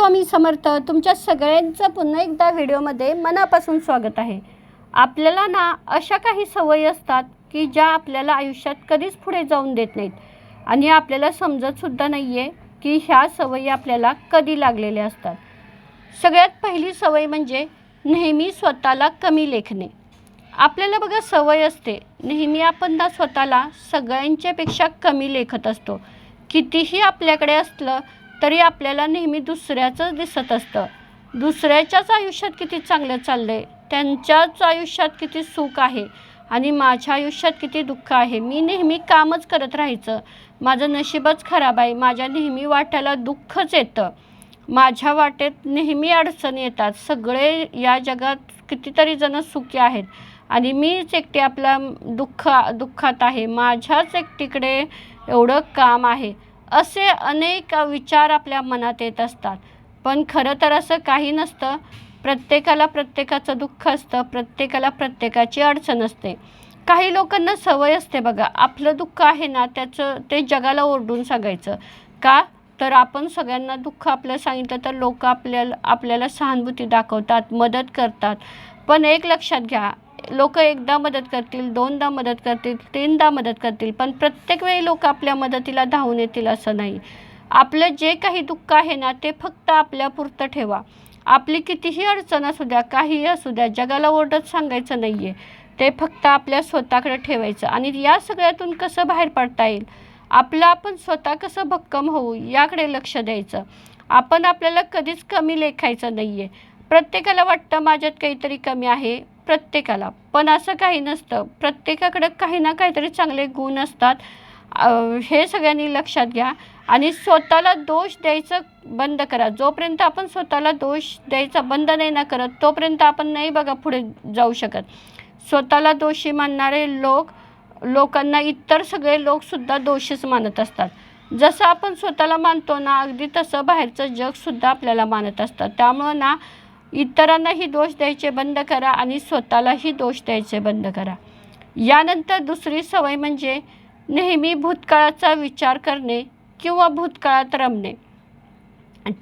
स्वामी समर्थ तुमच्या सगळ्यांचं पुन्हा एकदा व्हिडिओमध्ये मनापासून स्वागत आहे. आपल्याला ना अशा काही सवयी असतात की ज्या आपल्याला आयुष्यात कधीच पुढे जाऊन देत नाहीत. आणि आपल्याला समजतसुद्धा नाही आहे की ह्या सवयी आपल्याला कधी लागलेल्या असतात. सगळ्यात पहिली सवय म्हणजे नेहमी स्वतःला कमी लेखणे. आपल्याला बघा सवय असते. नेहमी आपण ना स्वतःला सगळ्यांच्यापेक्षा कमी लेखत असतो. कितीही आपल्याकडे असलं तरी आपल्याला नेहमी दुसऱ्याचंच दिसत असतं. दुसऱ्याच्याच आयुष्यात किती चांगलं चाललं आहे त्यांच्याच आयुष्यात किती सुख आहे आणि माझ्या आयुष्यात किती दुःख आहे मी नेहमी कामच करत राहायचं. माझं नशीबच खराब आहे माझ्या नेहमी वाट्याला दुःखच येतं. माझ्या वाटेत नेहमी अडचणी येतात. सगळे या जगात कितीतरी जण सुखी आहेत आणि मीच एकटी आपल्या दुःख दुःखात आहे. माझ्याच एकटीकडे एवढं काम आहे. असे अनेक विचार आपल्या मनात येत असतात. पण खरं तर असं काही नसतं. प्रत्येकाला प्रत्येकाचं दुःख असतं. प्रत्येकाला प्रत्येकाची अडचण असते. काही लोकांना सवय असते बघा. आपलं दुःख आहे ना त्याचं ते जगाला ओरडून सांगायचं. का? तर आपण सगळ्यांना दुःख आपलं सांगितलं तर लोक आपल्याला आपल्याला सहानुभूती दाखवतात मदत करतात. पण एक लक्षात घ्या. लोक एकदा मदत करतील दोनदा मदत करतील तीनदा मदत करतील पण प्रत्येक वेळी लोक आपल्या मदतीला धावून येतील असं नाही. आपलं जे काही दुःख आहे ना ते फक्त आपल्यापुरतं ठेवा. आपली कितीही अडचण असू द्या काहीही असू द्या जगाला ओरडत सांगायचं नाही आहे ते फक्त आपल्या स्वतःकडे ठेवायचं आणि या सगळ्यातून कसं बाहेर पडता येईल? आपलं आपण स्वतः कसं भक्कम होऊ याकडे लक्ष द्यायचं. आपण आपल्याला कधीच कमी लेखायचं नाही आहे प्रत्येकाला वाटतं माझ्यात काहीतरी कमी आहे. प्रत्येकाला. पण असं काही नसतं. प्रत्येकाकडं काही ना काहीतरी चांगले गुण असतात. हे सगळ्यांनी लक्षात घ्या. आणि स्वतःला दोष द्यायचं बंद करा. जोपर्यंत आपण स्वतःला दोष द्यायचा बंद नाही ना करत तोपर्यंत आपण नाही बघा पुढे जाऊ शकत. स्वतःला दोषी मानणारे लोक लोकांना इतर सगळे लोकसुद्धा दोषीच मानत असतात. जसं आपण स्वतःला मानतो ना अगदी तसं बाहेरचं जगसुद्धा आपल्याला मानत असतं. त्यामुळं ना इतरांनाही दोष द्यायचे बंद करा आणि स्वतःलाही दोष द्यायचे बंद करा. यानंतर दुसरी सवय म्हणजे नेहमी भूतकाळाचा विचार करणे किंवा भूतकाळात रमणे.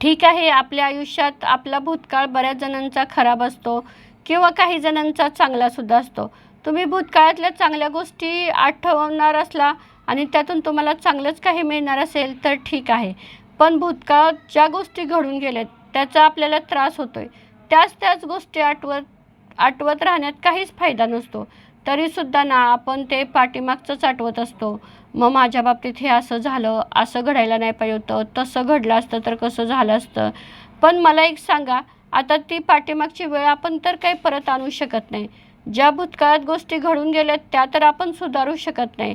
ठीक आहे आपल्या आयुष्यात आपला भूतकाळ बऱ्याच जणांचा खराब असतो किंवा काही जणांचा चांगलासुद्धा असतो. तुम्ही भूतकाळातल्या चांगल्या गोष्टी आठवणार असला आणि त्यातून तुम्हाला चांगलंच काही मिळणार असेल तर ठीक आहे. पण भूतकाळात ज्या गोष्टी घडून गेल्यात त्याचा आपल्याला त्रास होतो आहे त्याच त्याच गोष्टी आठवत आठवत राहण्यात काहीच फायदा नसतो. तरीसुद्धा ना आपण ते पाठीमागचंच आठवत असतो. मग माझ्या बाबतीत हे असं झालं असं घडायला नाही पाहिजे होतं तसं घडलं असतं तर कसं झालं असतं? पण मला एक सांगा आता ती पाठीमागची वेळ आपण तर काही परत आणू शकत नाही. ज्या भूतकाळात गोष्टी घडून गेल्या त्या तर आपण सुधारू शकत नाही.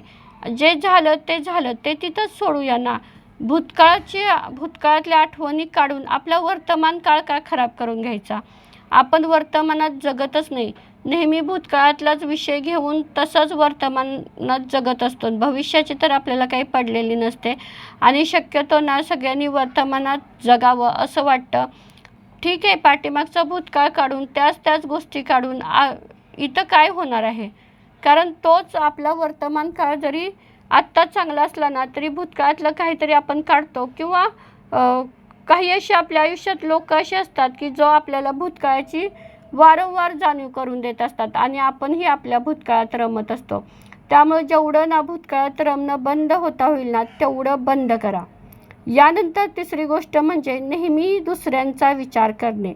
जे झालं ते झालं ते तिथंच सोडूया ना. भूतकाळाची भूतकाळातल्या आठवणी काढून आपला वर्तमान काळ का खराब करून घ्यायचा? आपण वर्तमानात जगतच नाही. नेहमी भूतकाळातलाच विषय घेऊन तसंच वर्तमानात जगत असतो. भविष्याची तर आपल्याला काही पडलेली नसते. आणि शक्यतो ना सगळ्यांनी वर्तमानात जगावं असं वाटतं. ठीक आहे पाठीमागचा भूतकाळ काढून त्याच त्याच गोष्टी काढून आ इथं काय होणार आहे? कारण तोच आपला वर्तमान काळ जरी आत्ता चांगला असला ना तरी भूतकाळातलं काहीतरी आपण काढतो. किंवा काही असे आपल्या आयुष्यात लोक असे असतात की जो आपल्याला भूतकाळाची वारंवार जाणीव करून देत असतात आणि आपणही आपल्या भूतकाळात रमत असतो. त्यामुळे जेवढं ना भूतकाळात रमणं बंद होता होईल ना तेवढं बंद करा. यानंतर तिसरी गोष्ट म्हणजे नेहमी दुसऱ्यांचा विचार करणे.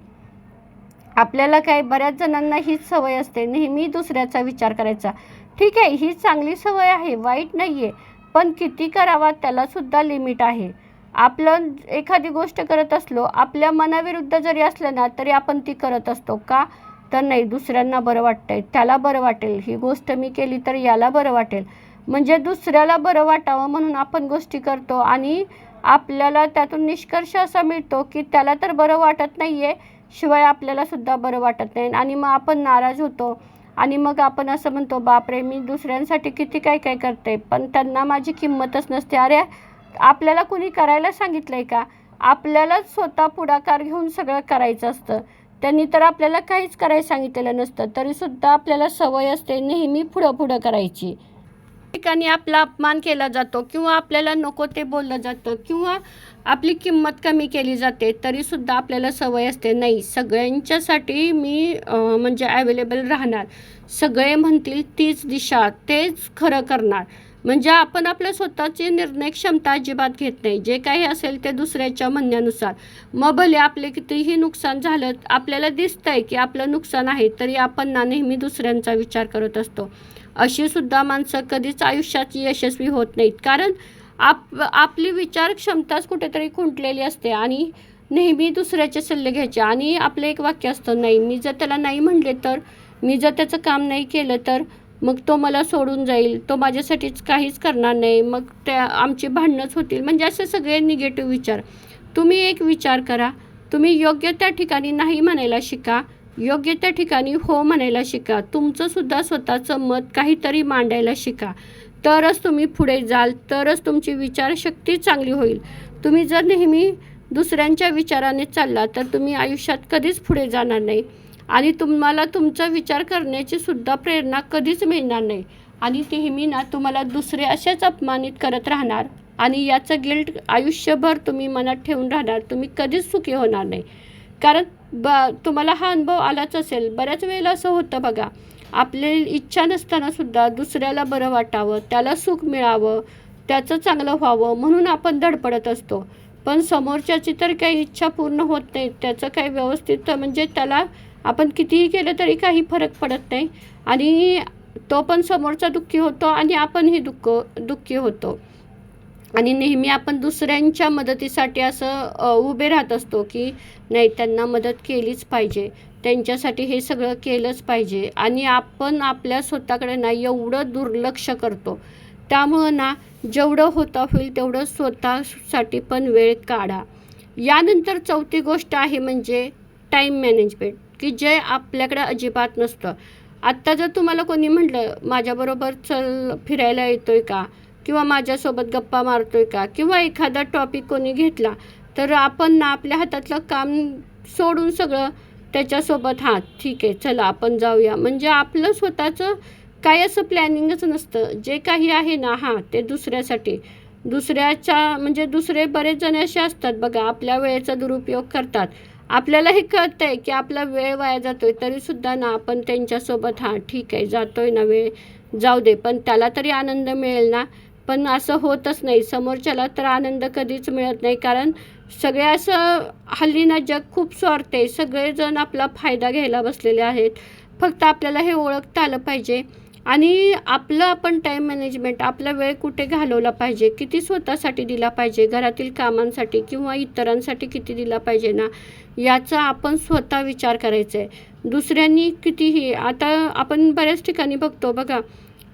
आपल्याला काय बऱ्याच जणांना हीच सवय असते नेहमी दुसऱ्याचा विचार करायचा. ठीक आहे ही चांगली सवय आहे वाईट नाही आहे पण किती करावा त्यालासुद्धा लिमिट आहे. आपलं एखादी गोष्ट करत असलो आपल्या मनाविरुद्ध जरी असलं ना तरी आपण ती करत असतो का? तर नाही दुसऱ्यांना बरं वाटतं आहे त्याला बरं वाटेल. ही गोष्ट मी केली तर याला बरं वाटेल. म्हणजे दुसऱ्याला बरं वाटावं म्हणून आपण गोष्टी करतो आणि आपल्याला त्यातून निष्कर्ष असा मिळतो की त्याला तर बरं वाटत नाही आहे शिवाय आपल्यालासुद्धा बरं वाटत नाही. आणि मग आपण नाराज होतो आणि मग आपण असं म्हणतो बापरे मी दुसऱ्यांसाठी किती काय काय करते? पण त्यांना माझी किंमतच नसते. अरे आपल्याला कुणी करायला सांगितलं आहे का? आपल्यालाच स्वतः पुढाकार घेऊन सगळं करायचं असतं. त्यांनी तर आपल्याला काहीच करायला सांगितलेलं नसतं. तरीसुद्धा आपल्याला सवय असते नेहमी पुढं पुढं करायची. ठिकाणी आपला अपमान केला जातो किंवा आपल्याला नको ते बोललं जातं किंवा आपली किंमत कमी केली जाते तरीसुद्धा आपल्याला सवय असते. नाही सगळ्यांच्यासाठी मी म्हणजे ॲवेलेबल राहणार. सगळे म्हणतील तीच दिशा तेच खरं करणार. म्हणजे आपण आपल्या स्वतःची निर्णय क्षमता अजिबात घेत नाही. जे काही असेल ते दुसऱ्याच्या म्हणण्यानुसार. मग भले आपले कितीही नुकसान झालं आपल्याला दिसतंय की आपलं नुकसान आहे तरी आपण ना नेहमी दुसऱ्यांचा विचार करत असतो. अशी सुद्धा माणसं कधीच आयुष्यात यशस्वी होत नाहीत. कारण आप आपली विचार क्षमताच कुठेतरी खुंटलेली असते आणि नेहमी दुसऱ्याचे सल्ले घ्यायचे. आणि आपलं एक वाक्य असतं नाही मी जर त्याला नाही म्हणले तर मी जर त्याचं काम नाही केलं तर मग तो मला सोडून जाईल. तो माझ्यासाठीच काहीच करणार नाही. मग त्या आमची भांडणंच होतील. म्हणजे असे सगळे निगेटिव्ह विचार. तुम्ही एक विचार करा. तुम्ही योग्य त्या ठिकाणी नाही म्हणायला शिका. योग्य त्या ठिकाणी हो म्हणायला शिका. तुमचंसुद्धा स्वतःचं मत काहीतरी मांडायला शिका. तरच तुम्ही पुढे जाल. तरच तुमची विचारशक्ती चांगली होईल. तुम्ही जर नेहमी दुसऱ्यांच्या विचाराने चालला तर तुम्ही आयुष्यात कधीच पुढे जाणार नाही. आणि तुम्हाला तुमचा विचार करण्याची सुद्धा प्रेरणा कधीच मिळणार नाही. आणि नेहमी ना तुम्हाला दुसरे असेच अपमानित करत राहणार आणि याचं गिल्ट आयुष्यभर तुम्ही मनात ठेवून राहणार. तुम्ही कधीच सुखी होणार नाही. कारण ब तुम्हाला हा अनुभव आलाच असेल. बऱ्याच वेळेला असं होतं बघा आपले इच्छा नसतानासुद्धा दुसऱ्याला बरं वाटावं त्याला सुख मिळावं त्याचं चांगलं व्हावं म्हणून आपण धडपडत असतो. पण समोरच्याची तर काही इच्छा पूर्ण होत नाही. त्याचं काही व्यवस्थित म्हणजे त्याला आपण कितीही केलं तरी काही फरक पडत नाही. आणि तो पण समोरचा दुःखी होतो आणि आपणही दुःख दुःखी होतो. आणि नेहमी आपण दुसऱ्यांच्या मदतीसाठी असं उभे राहत असतो की नाही त्यांना मदत केलीच पाहिजे. त्यांच्यासाठी हे सगळं केलंच पाहिजे. आणि आपण आपल्या स्वतःकडे ना एवढं दुर्लक्ष करतो. त्यामुळं ना जेवढं होता होईल तेवढं स्वतःसाठी पण वेळ काढा. यानंतर चौथी गोष्ट आहे म्हणजे टाईम मॅनेजमेंट की जे आपल्याकडे अजिबात नसतं. आत्ता जर तुम्हाला कोणी म्हटलं माझ्याबरोबर चल फिरायला येतोय का? किंवा माझ्यासोबत गप्पा मारतोय का? किंवा एखादा टॉपिक कोणी घेतला तर आपण ना आपल्या हातातलं काम सोडून सगळं त्याच्यासोबत हां ठीक आहे चला आपण जाऊया. म्हणजे आपलं स्वतःचं काय असं प्लॅनिंगच नसतं. जे काही आहे ना हां ते दुसऱ्यासाठी. दुसऱ्याच्या म्हणजे दुसरे बरेच जण असे असतात बघा आपल्या वेळेचा दुरुपयोग करतात. आपल्याला हे कळतं आहे की आपला वेळ वाया जातोय तरीसुद्धा ना आपण त्यांच्यासोबत हां ठीक आहे जातोय ना वेळ जाऊ दे पण त्याला तरी आनंद मिळेल ना. पण असं होतच नाही. समोरच्याला तर आनंद कधीच मिळत नाही कारण सगळे असं हल्ली ना जग खूप स्वार्थ आहे. सगळेजण आपला फायदा घ्यायला बसलेले आहेत. फक्त आपल्याला हे ओळखता आलं पाहिजे आणि आपलं आपण टाईम मॅनेजमेंट आपला वेळ कुठे घालवला पाहिजे? किती स्वतःसाठी दिला पाहिजे? घरातील कामांसाठी किंवा इतरांसाठी किती दिला पाहिजे ना? याचा आपण स्वतः विचार करायचा आहे दुसऱ्यांनी कितीही आता आपण बऱ्याच ठिकाणी बघतो बघा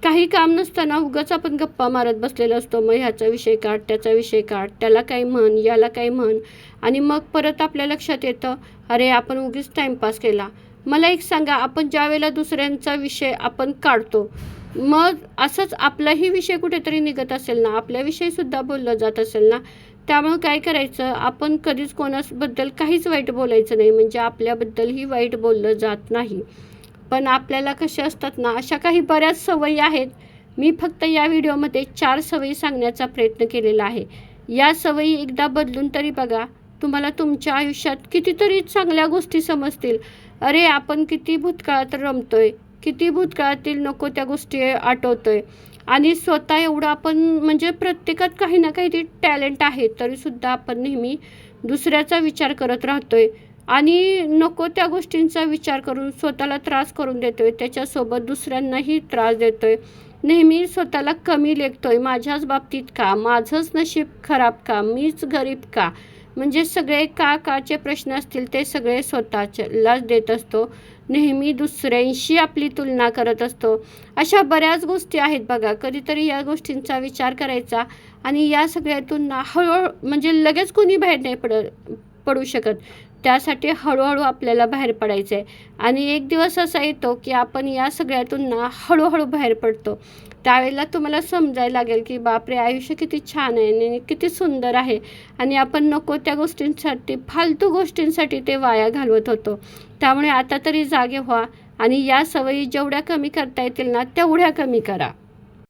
काही काम नसताना उगाच आपण गप्पा मारत बसलेला असतो. मग ह्याचा विषय काढ त्याचा विषय काढ त्याला काय म्हण याला काय म्हण. आणि मग परत आपल्या लक्षात येतं अरे आपण उगीच टाईमपास केला. मला एक सांगा आपण ज्या वेळेला दुसऱ्यांचा विषय आपण काढतो मग असंच आपलाही विषय कुठेतरी निघत असेल ना आपल्याविषयीसुद्धा बोललं जात असेल ना त्यामुळं काय करायचं? आपण कधीच कोणाबद्दल काहीच वाईट बोलायचं नाही म्हणजे आपल्याबद्दलही वाईट बोललं जात नाही. पण आपल्याला कसे असतात ना अशा काही बऱ्याच सवयी आहेत. मी फक्त या व्हिडिओमध्ये चार सवयी सांगण्याचा प्रयत्न केलेला आहे. या सवयी एकदा बदलून तरी बघा तुम्हाला तुमच्या आयुष्यात कितीतरी चांगल्या गोष्टी समजतील. अरे आपण किती भूतकाळात रमतोय किती भूतकाळातील नको त्या गोष्टी आठवतोय. आणि स्वतः एवढं आपण म्हणजे प्रत्येकात काही ना काही टॅलेंट आहे तरीसुद्धा आपण नेहमी दुसऱ्याचा विचार करत राहतोय. आणि नको त्या गोष्टींचा विचार करून स्वतःला त्रास करून देतोय त्याच्यासोबत दुसऱ्यांनाही त्रास देतोय. नेहमी स्वतःला कमी लेखतोय माझ्याच बाबतीत का? माझंच नशीब खराब का? मीच गरीब का? म्हणजे सगळे का काचे प्रश्न असतील ते सगळे स्वतःलाच देत असतो. नेहमी दुसऱ्यांशी आपली तुलना करत असतो. अशा बऱ्याच गोष्टी आहेत बघा. कधीतरी या गोष्टींचा विचार करायचा आणि या सगळ्यातून ना हळूहळू म्हणजे लगेच कोणी बाहेर नाही पड पडू शकत. त्यासाठी हळूहळू आपल्याला बाहेर पडायचं आहे आणि एक दिवस असा येतो की आपण या सगळ्यातून ना हळूहळू बाहेर पडतो. त्यावेळेला तुम्हाला समजायला लागेल की बापरे आयुष्य किती छान आहे आणि किती सुंदर आहे. आणि आपण नको त्या गोष्टींसाठी फालतू गोष्टींसाठी ते वाया घालवत होतो. त्यामुळे आता तरी जागे व्हा आणि या सवयी जेवढ्या कमी करता येतील ना तेवढ्या कमी करा.